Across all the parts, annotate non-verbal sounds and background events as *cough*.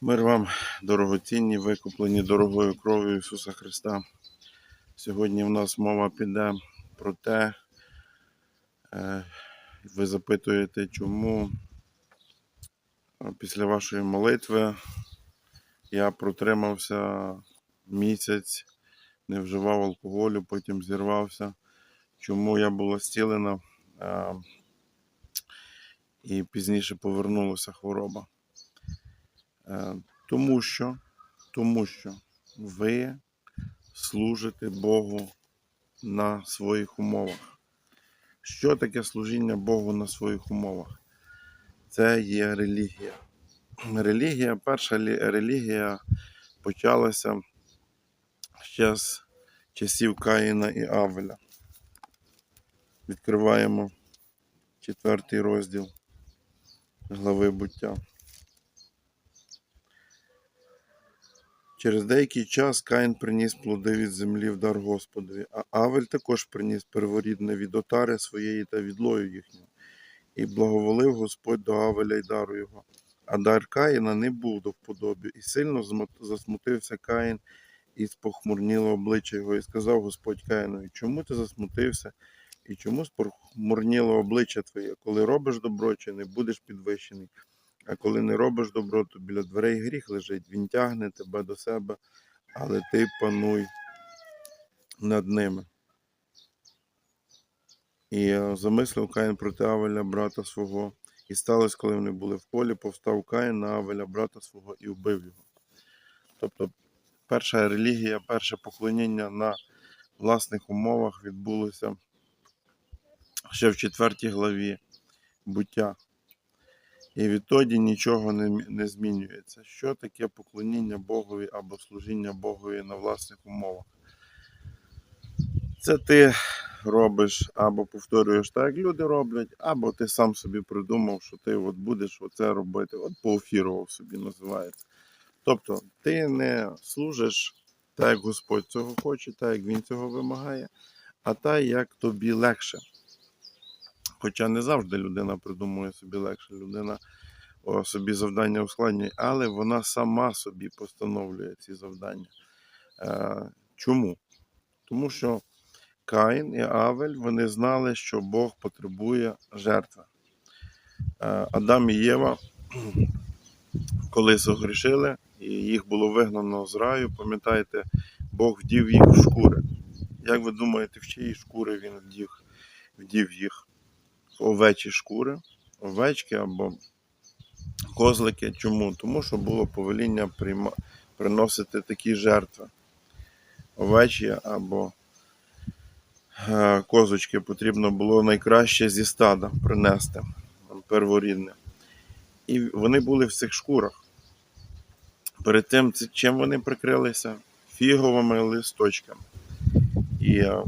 Мир вам, дорогоцінні, викуплені дорогою кров'ю Ісуса Христа. Сьогодні в нас мова піде про те, е, ви запитуєте, чому е, після вашої молитви я протримався місяць, не вживав алкоголю, потім зірвався. Чому я була зцілена е, і пізніше повернулася хвороба. Е, Тому що, тому що ви служите Богу на своїх умовах. Що таке служіння Богу на своїх умовах? Це є релігія. Релігія, перша релігія почалася ще з часів Каїна і Авеля. Відкриваємо четвертий розділ глави буття. Через деякий час Каїн приніс плоди від землі в дар Господові, а Авель також приніс перворідне від отари своєї та відлою їхнього. І благоволив Господь до Авеля й дару його. А дар Каїна не був до вподоби, і сильно засмутився Каїн, і спохмурніло обличчя його, і сказав Господь Каїнові, чому ти засмутився, і чому спохмурніло обличчя твоє, коли робиш добро, чи не будеш підвищений? А коли не робиш добро, то біля дверей гріх лежить, він тягне тебе до себе, але ти пануй над ними. І е, замислив Каїн проти Авеля, брата свого, і сталося, коли вони були в полі, повстав Каїн на Авеля, брата свого, і вбив його. Тобто, перша релігія, перше поклоніння на власних умовах відбулося ще в четвертій главі буття. І відтоді нічого не, не змінюється. Що таке поклоніння Богові або служіння Богові на власних умовах? Це ти робиш або повторюєш так, як люди роблять, або ти сам собі придумав, що ти от будеш оце робити. От поофірував собі називається. Тобто ти не служиш так, як Господь цього хоче, так як Він цього вимагає, а так, як тобі легше. Хоча не завжди людина придумує собі легше, людина собі завдання ускладнює, але вона сама собі постановлює ці завдання. Е, чому? Тому що Каїн і Авель вони знали, що Бог потребує жертви. Е, Адам і Єва, *clears throat* коли согрішили, і їх було вигнано з раю, пам'ятаєте, Бог вдів їх в шкури. Як ви думаєте, в чиї шкури він вдів, вдів їх? Овечі шкури, овечки або козлики. Чому? Тому що було повеління приносити такі жертви. Овечі або е, козочки потрібно було найкраще зі стада принести перворідне. І вони були в цих шкурах. Перед тим, чим вони прикрилися? Фіговими листочками. І е,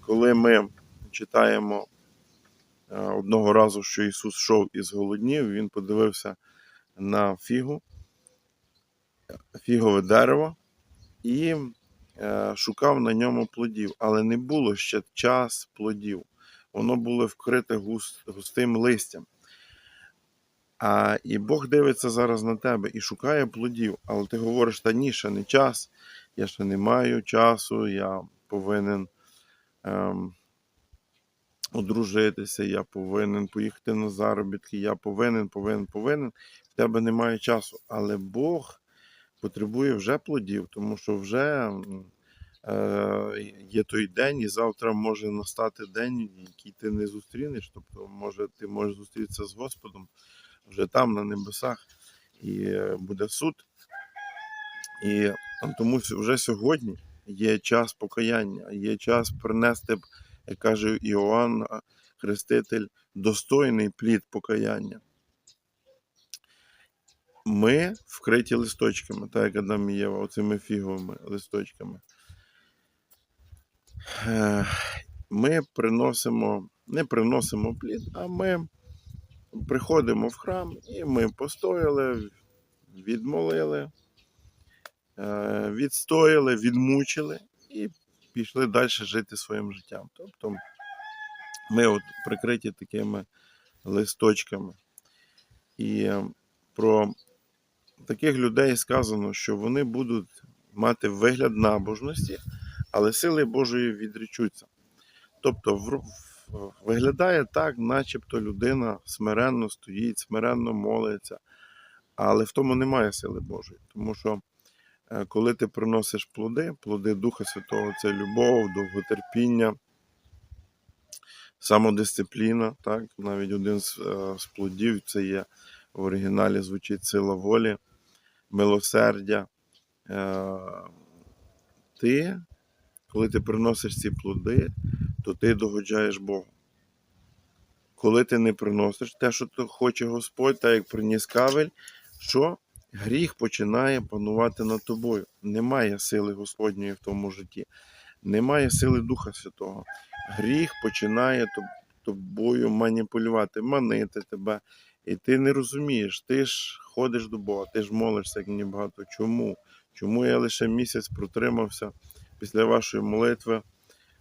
коли ми читаємо одного разу, що Ісус йшов із голоднів, Він подивився на фігу, фігове дерево і е, шукав на ньому плодів, але не було ще час плодів. Воно було вкрите густим листям. А, і Бог дивиться зараз на тебе і шукає плодів, але ти говориш, та ні, ще не час, я ще не маю часу, я повинен ем, одружитися, я повинен поїхати на заробітки, я повинен, повинен, повинен. В тебе немає часу. Але Бог потребує вже плодів, тому що вже е, є той день, і завтра може настати день, який ти не зустрінеш. Тобто, може, ти можеш зустрітися з Господом вже там, на небесах, і е, буде суд. І тому вже сьогодні є час покаяння, є час принести, як каже Іоанн Хреститель, достойний плід покаяння. Ми вкриті листочками, так як Адам і Єва, оцими фіговими листочками. Е, Ми приносимо, не приносимо плід, а ми приходимо в храм і ми постояли, відмолили, е, відстояли, відмучили і пішли далі жити своїм життям. Тобто ми от прикриті такими листочками. І е, про таких людей сказано, що вони будуть мати вигляд набожності, але сили Божої відрічуться. Тобто виглядає так, начебто людина смиренно стоїть, смиренно молиться, але в тому немає сили Божої. Тому що коли ти приносиш плоди, плоди Духа Святого це любов, довготерпіння, самодисципліна, так? навіть один з, е, з плодів це є в оригіналі звучить сила волі, милосердя. Е, Ти, коли ти приносиш ці плоди, то ти догоджаєш Богу. Коли ти не приносиш те, що хоче Господь, так як приніс кавель, що гріх починає панувати над тобою. Немає сили Господньої в тому житті, немає сили Духа Святого. Гріх починає тобою маніпулювати, манити тебе. І ти не розумієш, ти ж ходиш до Бога, ти ж молишся, як мені багато. Чому? Чому я лише місяць протримався після вашої молитви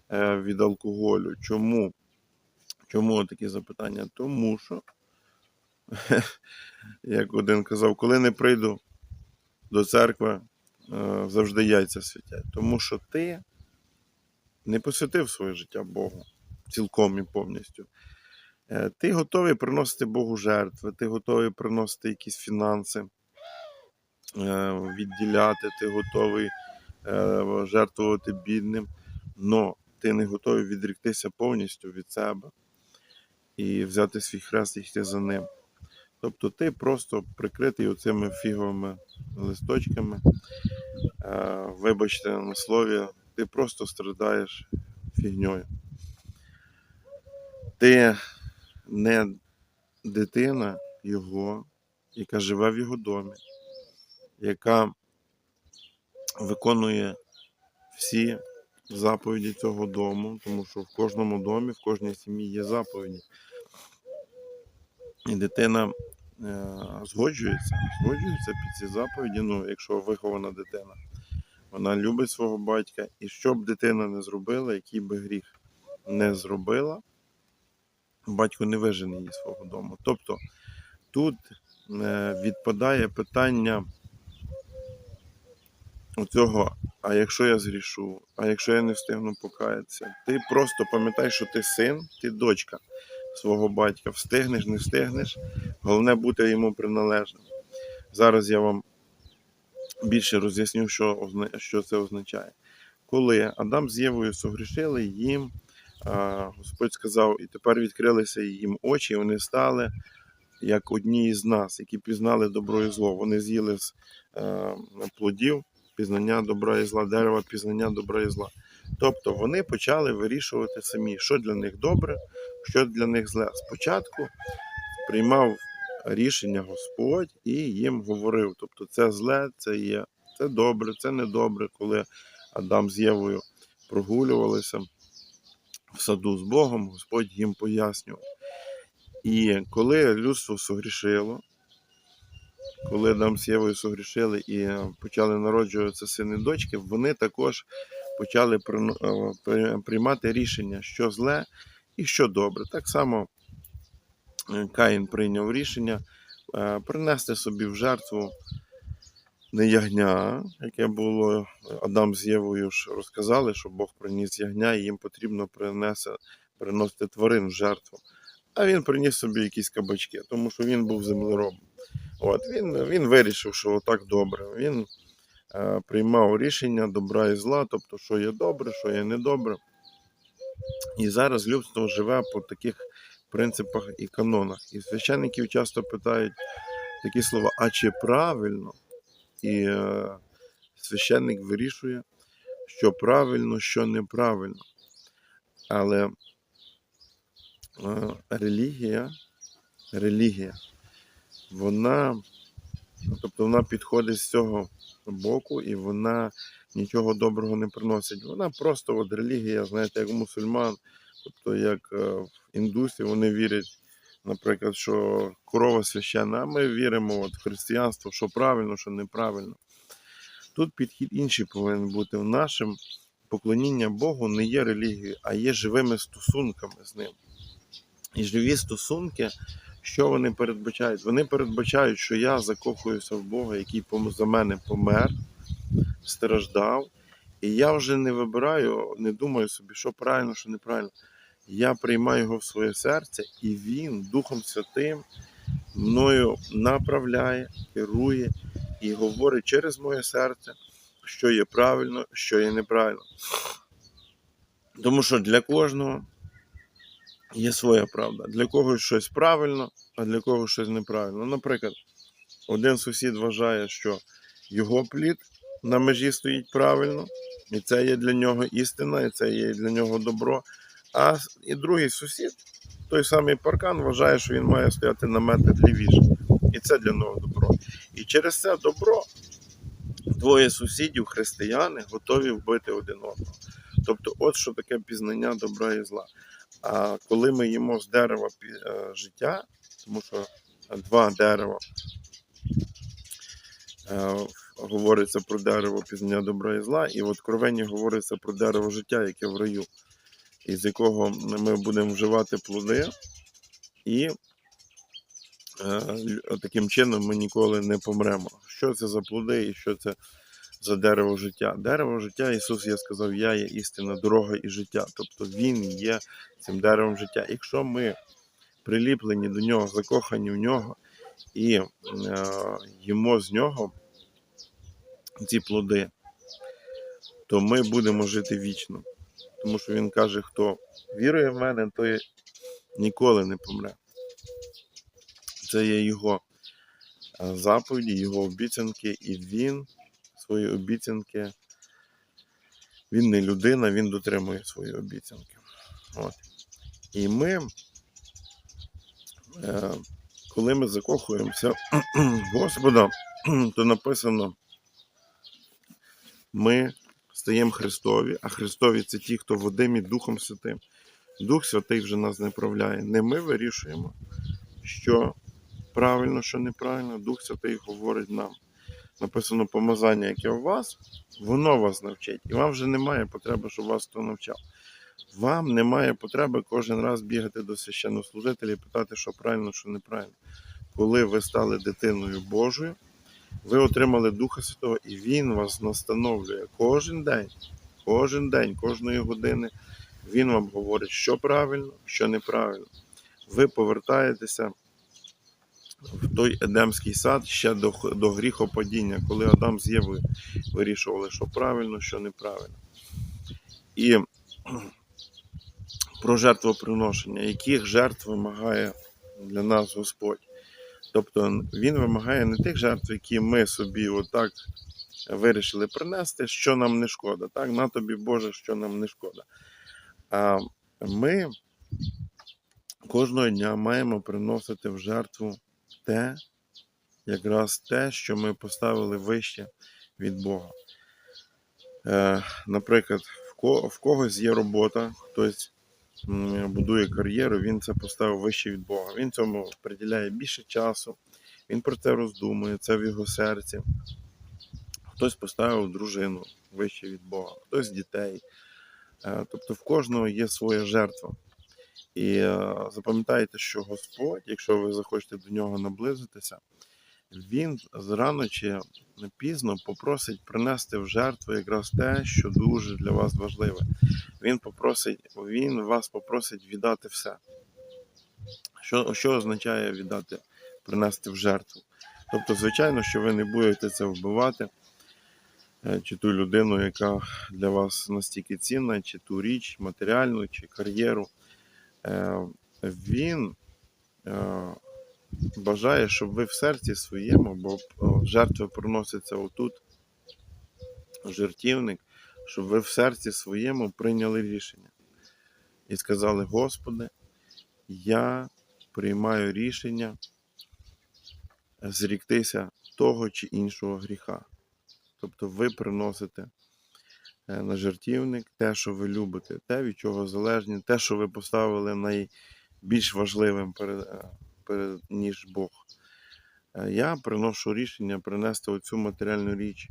е, від алкоголю? Чому? Чому такі запитання? Тому що, *laughs* як один казав, коли не прийду до церкви, е, завжди яйця світять. Тому що ти не посвятив своє життя Богу цілком і повністю. Е, Ти готовий приносити Богу жертви, ти готовий приносити якісь фінанси, е, відділяти, ти готовий жертвувати бідним, але ти не готовий відріктися повністю від себе і взяти свій хрест і йти за ним. Тобто ти просто прикритий оцими фіговими листочками, е, вибачте на слові, ти просто страдаєш фігньою. Ти не дитина його, яка живе в його домі, яка виконує всі заповіді цього дому, тому що в кожному домі, в кожній сім'ї є заповіді. І дитина згоджується, згоджується під ці заповіді, ну, якщо вихована дитина. Вона любить свого батька, і що б дитина не зробила, який би гріх не зробила, батько не вижене її свого дому. Тобто тут е, відпадає питання оцього, а якщо я згрішу, а якщо я не встигну покаятися, ти просто пам'ятай, що ти син, ти дочка свого батька. Встигнеш, не встигнеш. Головне бути йому приналежним. Зараз я вам більше роз'ясню, що, що це означає. Коли Адам з Євою согрішили, їм Господь сказав, і тепер відкрилися їм очі, і вони стали як одні із нас, які пізнали добро і зло. Вони з'їли з е, плодів пізнання добра і зла, дерева пізнання добра і зла. Тобто вони почали вирішувати самі, що для них добре, що для них зле. Спочатку приймав рішення Господь і їм говорив. Тобто, це зле, це є, це добре, це недобре, коли Адам з Євою прогулювалися в саду з Богом, Господь їм пояснював. І коли людство согрішило, коли Адам з Євою согрішили і почали народжуватися сини і дочки, вони також почали е, при- приймати рішення, що зле і що добре. Так само е, Каїн прийняв рішення е, принести собі в жертву не ягня, яке було Адам з Євою ж розказали, що Бог приніс ягня, і їм потрібно принесе, приносити тварин в жертву. А він приніс собі якісь кабачки, тому що він був землеробом. От він, він вирішив, що отак добре. Він приймав рішення добра і зла, тобто, що є добре, що є недобре. І зараз людство живе по таких принципах і канонах. І священників часто питають такі слова: а чи правильно? І е, священник вирішує, що правильно, що неправильно. Але е, релігія, релігія, вона, тобто вона підходить з цього боку і вона нічого доброго не приносить. Вона просто от релігія, знаєте, як мусульман, тобто як е, в індусі, вони вірять, наприклад, що корова священна, а ми віримо от, в християнство, що правильно, що неправильно. Тут підхід інший повинен бути. В нашим поклоніння Богу не є релігією, а є живими стосунками з ним. І живі стосунки, Що вони передбачають? Вони передбачають, що я закохуюся в Бога, який за мене помер, страждав. І я вже не вибираю, не думаю собі, що правильно, що неправильно. Я приймаю його в своє серце, і він Духом Святим мною направляє, керує і говорить через моє серце, що є правильно, що є неправильно. Тому що для кожного є своя правда. Для когось щось правильно, а для когось щось неправильно. Наприклад, один сусід вважає, що його плід на межі стоїть правильно, і це є для нього істина, і це є для нього добро. А і другий сусід, той самий паркан, вважає, що він має стояти на метр лівіше. І це для нього добро. І через це добро двоє сусідів, християни, готові вбити один одного. Тобто, от що таке пізнання добра і зла. А коли ми їмо з дерева е, життя, тому що два дерева е, говориться про дерево пізнання добра і зла, і в Откровенні говориться про дерево життя, яке в раю, із якого ми будемо вживати плоди, і е, таким чином ми ніколи не помремо. Що це за плоди і що це за дерево життя? Дерево життя, Ісус я сказав, я є істина, дорога і життя. Тобто Він є цим деревом життя. Якщо ми приліплені до нього, закохані в нього і е, їмо з нього ці плоди, то ми будемо жити вічно. Тому що він каже, хто вірує в мене, той ніколи не помре. Це є його е, заповіді, його обіцянки, і він свої обіцянки. Він не людина, він дотримує свої обіцянки. От. І ми, е, коли ми закохуємося Господа, то написано, ми стаємо Христові, а Христові це ті, хто водимі Духом Святим. Дух Святий вже нас не правляє. Не ми вирішуємо, що правильно, що неправильно. Дух Святий говорить нам. Написано помазання, яке у вас, воно вас навчить. І вам вже немає потреби, щоб вас хто навчав. Вам немає потреби кожен раз бігати до священнослужителя і питати, що правильно, що неправильно. Коли ви стали дитиною Божою, ви отримали Духа Святого, і Він вас настановлює кожен день, кожен день, кожної години. Він вам говорить, що правильно, що неправильно. Ви повертаєтеся в той Едемський сад ще до, до гріхопадіння, коли Адам з Євою вирішували, що правильно, що неправильно. І *clears throat* про жертвоприношення, яких жертв вимагає для нас Господь. Тобто Він вимагає не тих жертв, які ми собі отак вирішили принести, що нам не шкода. Так, на тобі Боже, що нам не шкода. А ми кожного дня маємо приносити в жертву те, якраз те, що ми поставили вище від Бога. Е, наприклад, в, ко- в когось є робота, хтось будує кар'єру, він це поставив вище від Бога. Він цьому приділяє більше часу, він про це роздумує, це в його серці. Хтось поставив дружину вище від Бога, хтось дітей. Е, Тобто в кожного є своя жертва. І е, запам'ятайте, що Господь, якщо ви захочете до нього наблизитися, він зрано чи пізно попросить принести в жертву якраз те, що дуже для вас важливе. Він попросить, він вас попросить віддати все. Що, що означає віддати, принести в жертву? Тобто, звичайно, що ви не будете це вбивати, е, чи ту людину, яка для вас настільки цінна, чи ту річ, матеріальну, чи кар'єру. Е, Він е, бажає, щоб ви в серці своєму, бо о, жертви приносяться отут, жертівник, щоб ви в серці своєму прийняли рішення і сказали: Господи, я приймаю рішення зріктися того чи іншого гріха. Тобто ви приносите е, на жертівник те, що ви любите, те, від чого залежні, те, що ви поставили найбільш важливим перед, е, перед, ніж Бог. Е, Я приношу рішення принести оцю матеріальну річ.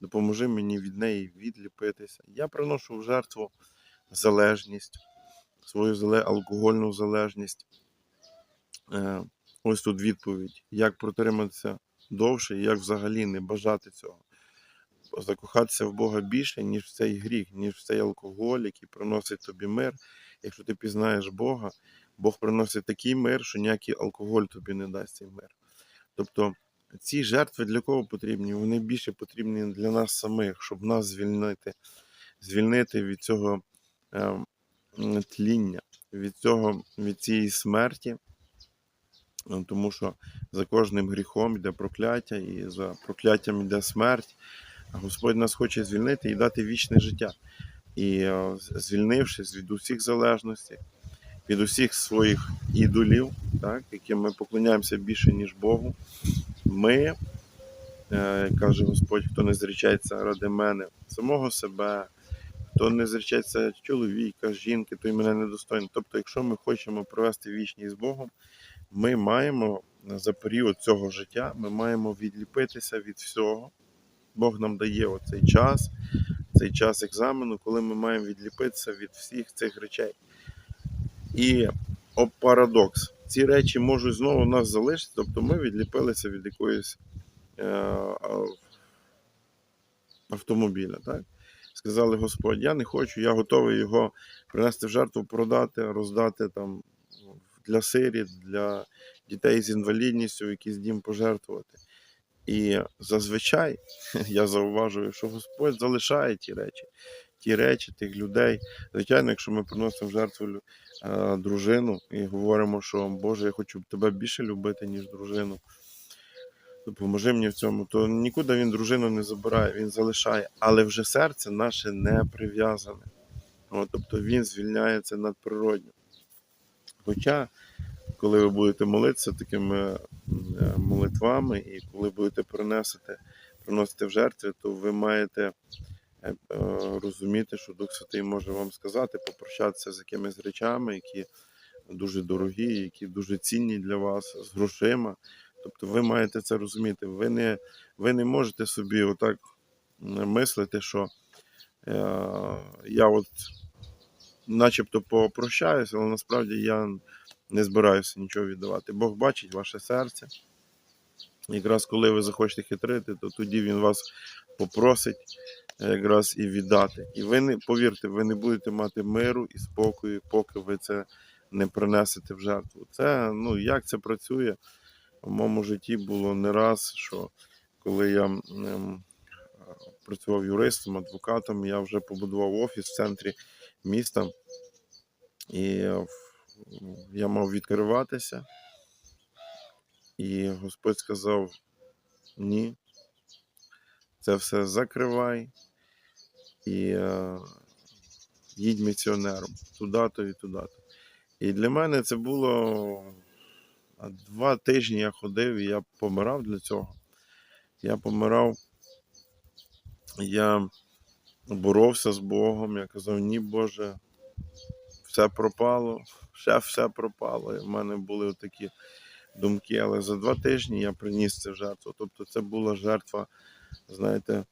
Допоможи мені від неї відліпитися. Я приношу в жертву залежність, свою алкогольну залежність, ось тут відповідь, як протриматися довше і як взагалі не бажати цього. Закохатися в Бога більше, ніж в цей гріх, ніж в цей алкоголь, який приносить тобі мир. Якщо ти пізнаєш Бога, Бог приносить такий мир, що ніякий алкоголь тобі не дасть цей мир. Тобто ці жертви для кого потрібні? Вони більше потрібні для нас самих, щоб нас звільнити, звільнити від цього е, тління, від цього, від цієї смерті. Ну, Тому що за кожним гріхом йде прокляття, і за прокляттям йде смерть. Господь нас хоче звільнити і дати вічне життя. І е, звільнившись від усіх залежностей, від усіх своїх ідолів, так, яким ми поклоняємося більше, ніж Богу, ми, е, каже Господь, хто не зречеться ради мене, самого себе, хто не зречеться чоловіка, жінки, той мене недостойний. Тобто, якщо ми хочемо провести вічність з Богом, ми маємо за період цього життя, ми маємо відліпитися від всього. Бог нам дає оцей час, цей час екзамену, коли ми маємо відліпитися від всіх цих речей. І о, парадокс. Ці речі можуть знову нас залишити, тобто ми відліпилися від якоїсь е, автомобіля. Так? Сказали Господь, я не хочу, я готовий його принести в жертву, продати, роздати там для сиріт, для дітей з інвалідністю, якийсь дім пожертвувати. І зазвичай *laughs* я зауважую, що Господь залишає ті речі, ті речі, тих людей. Звичайно, якщо ми приносимо жертву е, дружину і говоримо, що Боже, я хочу тебе більше любити, ніж дружину. Допоможи мені в цьому, то нікуди він дружину не забирає, він залишає, але вже серце наше не прив'язане. Тобто він звільняється надприродньо. Хоча, коли ви будете молитися такими е, молитвами, і коли будете приносити, приносити в жертви, то ви маєте е, е, розуміти, що Дух Святий може вам сказати, попрощатися з якимись речами, які дуже дорогі, які дуже цінні для вас, з грошима. Тобто ви маєте це розуміти. Ви не, ви не можете собі отак мислити, що е, я от начебто попрощаюся, але насправді я не збираюся нічого віддавати. Бог бачить ваше серце. Якраз коли ви захочете хитрити, то тоді він вас попросить е, якраз і віддати. І ви не повірте, ви не будете мати миру і спокою, поки ви це не принесете в жертву. Це ну як це працює? В моєму житті було не раз, що коли я ем, працював юристом, адвокатом, я вже побудував офіс в центрі міста, і е, в- я мав відкриватися. І Господь сказав: ні, це все закривай і е, їдь місіонером туди-то і туди-то. І для мене це було два тижні я ходив, і я помирав для цього. Я помирав, я боровся з Богом, я казав, ні, Боже, все пропало, ще все пропало. В мене були такі думки, але за два тижні я приніс це в жертву. Тобто це була жертва, знаєте,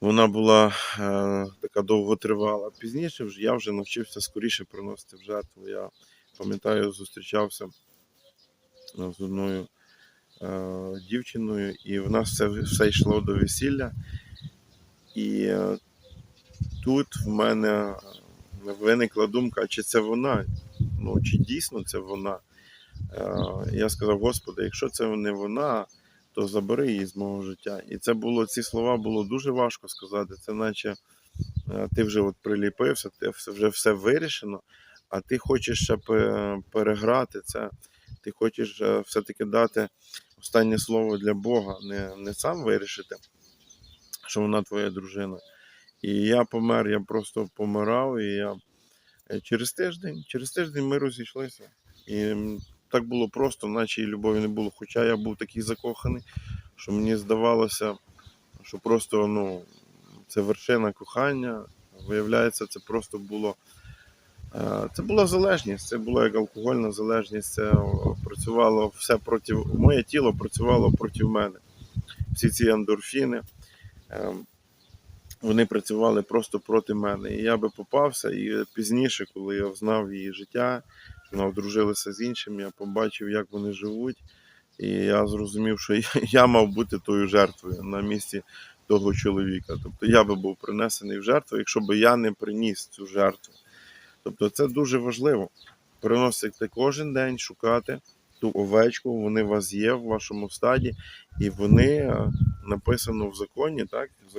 вона була е, така довготривала. Пізніше вже я вже навчився скоріше приносити в жертву. Я пам'ятаю, зустрічався е, з одною е, дівчиною, і в нас все, все йшло до весілля. І е, тут в мене виникла думка, чи це вона? Ну, чи дійсно це вона? Е, Я сказав, Господи, якщо це не вона, то забери її з мого життя. І це було, ці слова було дуже важко сказати. Це наче е, ти вже от приліпився, ти вже все вирішено, а ти хочеш ще переграти це. Ти хочеш е, все-таки дати останнє слово для Бога, не, не сам вирішити, що вона твоя дружина. І я помер, я просто помирав, і я е, через тиждень, через тиждень ми розійшлися. І так було просто, наче і любові не було. Хоча я був такий закоханий, що мені здавалося, що просто ну, це вершина кохання. Виявляється, це просто було. е, Це була залежність, це була як алкогольна залежність. Це працювало все проти моє тіло працювало проти мене. Всі ці ендорфіни. Вони працювали просто проти мене. І я би попався, і пізніше, коли я знав її життя, ну, одружилися з іншим, я побачив, як вони живуть. І я зрозумів, що *laughs* я мав бути тою жертвою на місці того чоловіка. Тобто я би був принесений в жертву, якщо б я не приніс цю жертву. Тобто це дуже важливо. Приносити кожен день, шукати ту овечку, вони у вас є в вашому стаді, і вони е, написано в законі, так, в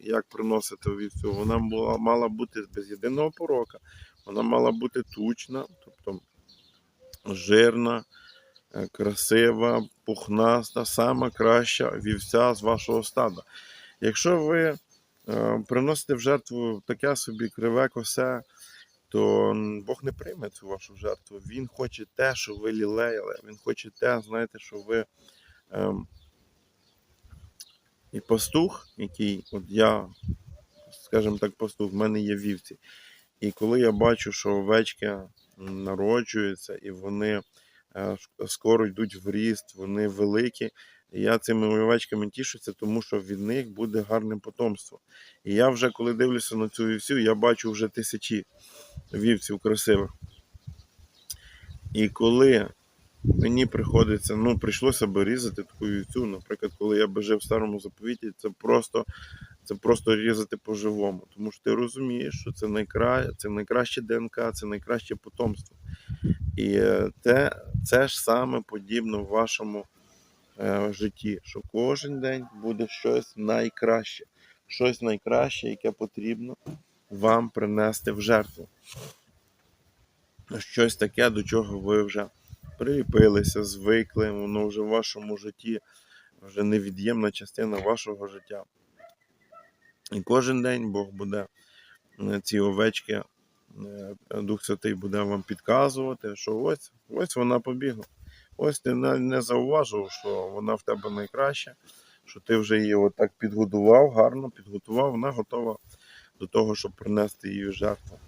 як приносити вівцю, вона була, мала бути без єдиного порока, вона мала бути тучна, тобто жирна, е, красива, пухнаста, сама краща вівця з вашого стада. Якщо ви е, приносите в жертву таке собі криве косе, то Бог не прийме цю вашу жертву. Він хоче те, що ви лілеяли. Він хоче те, знаєте, що ви. Ем, і пастух, який, от я, скажімо так, пастух, в мене є вівці. І коли я бачу, що овечки народжуються і вони е, скоро йдуть в ріст, вони великі. Я цими овечками тішуся, тому що від них буде гарне потомство. І я вже, коли дивлюся на цю вівцю, я бачу вже тисячі вівців красивих. І коли мені приходиться, ну, прийшлося би різати таку вівцю, наприклад, коли я би жив в старому заповіті, це просто, це просто різати по-живому. Тому що ти розумієш, що це, найкра... це найкраще ДНК, це найкраще потомство. І е, те, це ж саме подібно в вашому е, житті, що кожен день буде щось найкраще, щось найкраще, яке потрібно вам принести в жертву. Щось таке, до чого ви вже приліпилися, звикли, воно вже в вашому житті вже невід'ємна частина вашого життя. І кожен день Бог буде е, ці овечки, е, Дух Святий буде вам підказувати, що ось, ось вона побігла. Ось ти не, зауважив, що вона в тебе найкраща, що ти вже її отак підгодував, гарно підготував, вона готова до того, щоб принести її в жертву.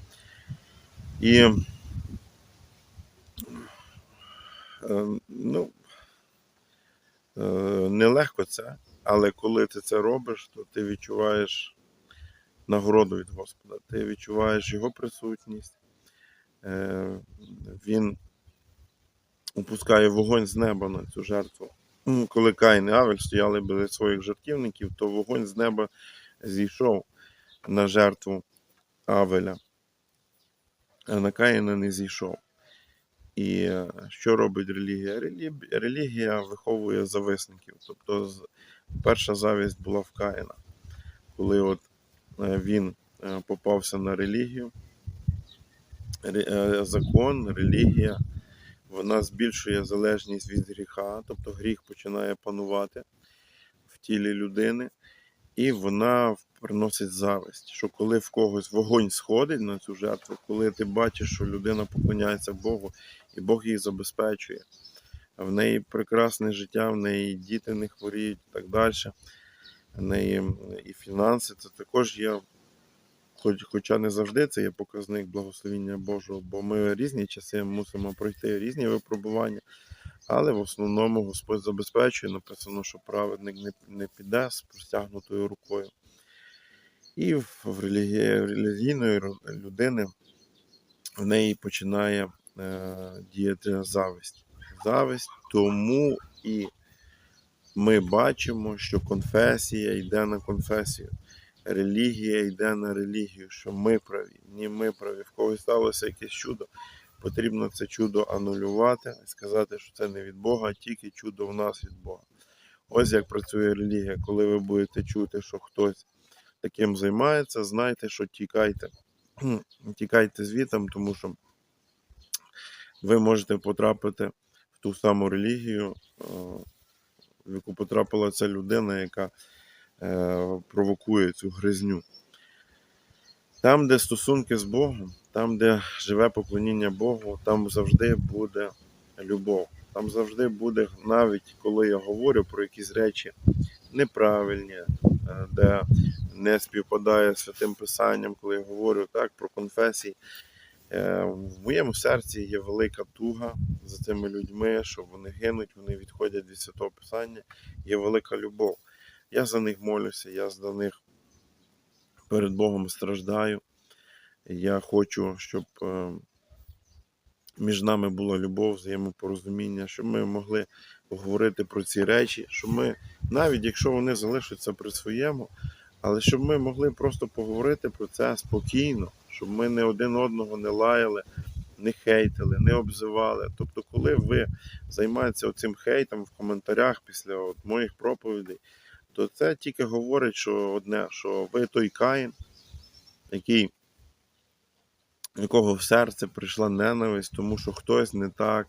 І е, ну, е, нелегко це, але коли ти це робиш, то ти відчуваєш нагороду від Господа, ти відчуваєш Його присутність. Е, Він опускає вогонь з неба на цю жертву. Ну, Коли Каїн і Авель стояли біля своїх жертівників, то вогонь з неба зійшов на жертву Авеля, а на Каїна не зійшов. І е, що робить релігія? Релігія виховує зависників. Тобто перша завість була в Каїна, коли от е, він е, попався на релігію. Е, Закон, релігія, вона збільшує залежність від гріха, тобто гріх починає панувати в тілі людини, і вона приносить зависть. Що коли в когось вогонь сходить на цю жертву, коли ти бачиш, що людина поклоняється Богу, і Бог її забезпечує, в неї прекрасне життя, в неї діти не хворіють і так далі. В неї і фінанси, це також є, хоч, хоча не завжди це є показник благословіння Божого, бо ми різні часи мусимо пройти різні випробування. Але в основному Господь забезпечує, написано, що праведник не, не піде з простягнутою рукою. І в, в релігійної людини в неї починає е, діяти зависть. Зависть, тому і ми бачимо, що конфесія йде на конфесію, релігія йде на релігію, що ми праві, ні ми праві. В когось сталося якесь чудо, потрібно це чудо анулювати і сказати, що це не від Бога, а тільки чудо в нас від Бога. Ось як працює релігія. Коли ви будете чути, що хтось таким займається, знайте, що тікайте. Тікайте звітом, тому що ви можете потрапити в ту саму релігію, е, в яку потрапила ця людина, яка е, провокує цю гризню. Там, де стосунки з Богом, там, де живе поклоніння Богу, там завжди буде любов. Там завжди буде, навіть коли я говорю про якісь речі неправильні, е, де не співпадає з святим писанням, коли я говорю так про конфесії. Е, В моєму серці є велика туга за цими людьми, що вони гинуть, вони відходять від святого писання. Є велика любов. Я за них молюся, я за них перед Богом страждаю. Я хочу, щоб е, між нами була любов, взаємопорозуміння, щоб ми могли говорити про ці речі, щоб ми, навіть якщо вони залишаться при своєму, але щоб ми могли просто поговорити про це спокійно, щоб ми не один одного не лаяли, не хейтили, не обзивали. Тобто, коли ви займаєтеся цим хейтом в коментарях після от моїх проповідей, то це тільки говорить, що одне, що ви той Каїн, який, якого в серце прийшла ненависть, тому що хтось не так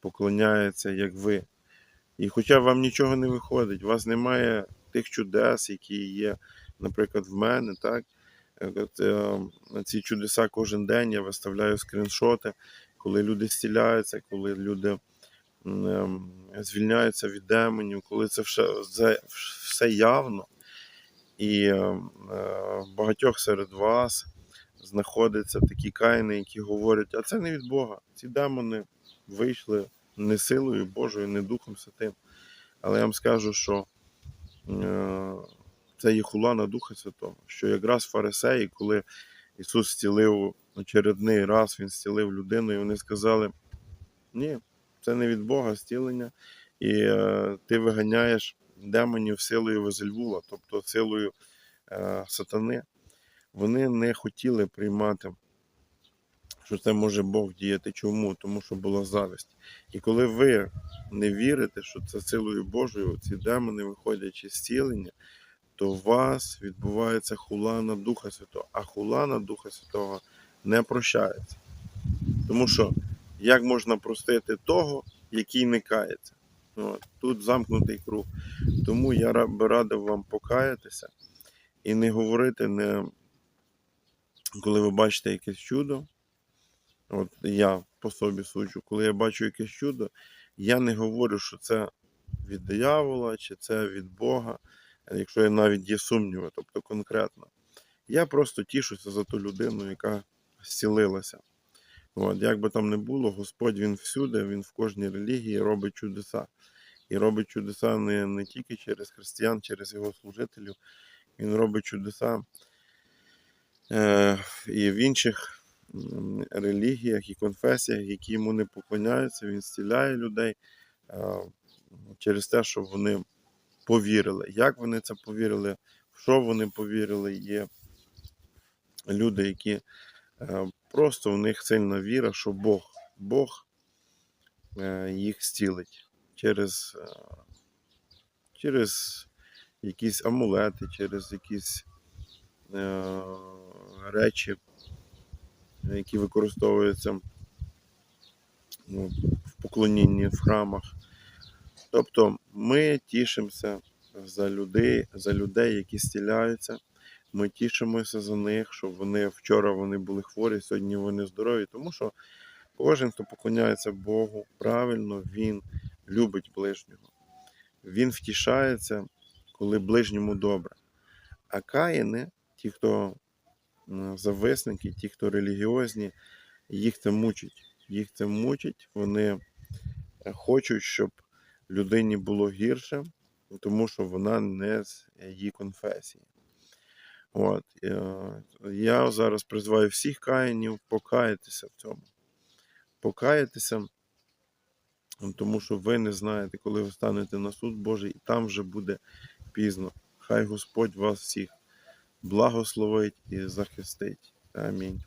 поклоняється, як ви. І хоча вам нічого не виходить, у вас немає тих чудес, які є, наприклад, в мене, так? Е, ці чудеса кожен день я виставляю скріншоти, коли люди зціляються, коли люди звільняються від демонів, коли це все, все явно. І е, е, багатьох серед вас знаходяться такі каїни, які говорять, а це не від Бога. Ці демони вийшли не силою Божою, не Духом Святим. Але я вам скажу, що е, це є хула Духа Святого, що якраз фарисеї, коли Ісус зцілив очередний раз, Він зцілив людину, і вони сказали: ні, це не від Бога зцілення, і е, ти виганяєш демонів силою Везельвула, тобто силою е, сатани. Вони не хотіли приймати, що це може Бог діяти. Чому? Тому що була зависть. І коли ви не вірите, що це силою Божою, ці демони виходять чи зцілення, то у вас відбувається хула на Духа Святого, а хула на Духа Святого не прощається. Тому що як можна простити того, який не кається? От, тут замкнутий круг. Тому я би радив вам покаятися і не говорити, не, коли ви бачите якесь чудо. От я по собі суджу, коли я бачу якесь чудо, я не говорю, що це від диявола чи це від Бога, якщо я навіть є сумніви, тобто конкретно. Я просто тішуся за ту людину, яка зцілилася. От, як би там не було, Господь він всюди, він в кожній релігії робить чудеса. І робить чудеса не, не тільки через християн, через його служителів. Він робить чудеса е, і в інших релігіях і конфесіях, які йому не поклоняються. Він зціляє людей е, через те, що вони повірили. Як вони це повірили, в що вони повірили, є люди, які е, просто в них сильна віра, що Бог, Бог е, їх зцілить через, е, через якісь амулети, через якісь е, речі, які використовуються ну, в поклонінні в храмах. Тобто ми тішимося за людей, за людей, які зціляються. Ми тішимося за них, що вони вчора вони були хворі, сьогодні вони здорові. Тому що кожен, хто поклоняється Богу, правильно він любить ближнього. Він втішається, коли ближньому добре. А каїни, ті, хто зависники, ті, хто релігіозні, їх це мучить. Їх це мучить. Вони е, хочуть, щоб людині було гірше, тому що вона не з її конфесії. От. Я зараз призиваю всіх каїнів покаятися в цьому. Покаятися, тому що ви не знаєте, коли ви станете на суд Божий, і там вже буде пізно. Хай Господь вас всіх благословить і захистить. Амінь.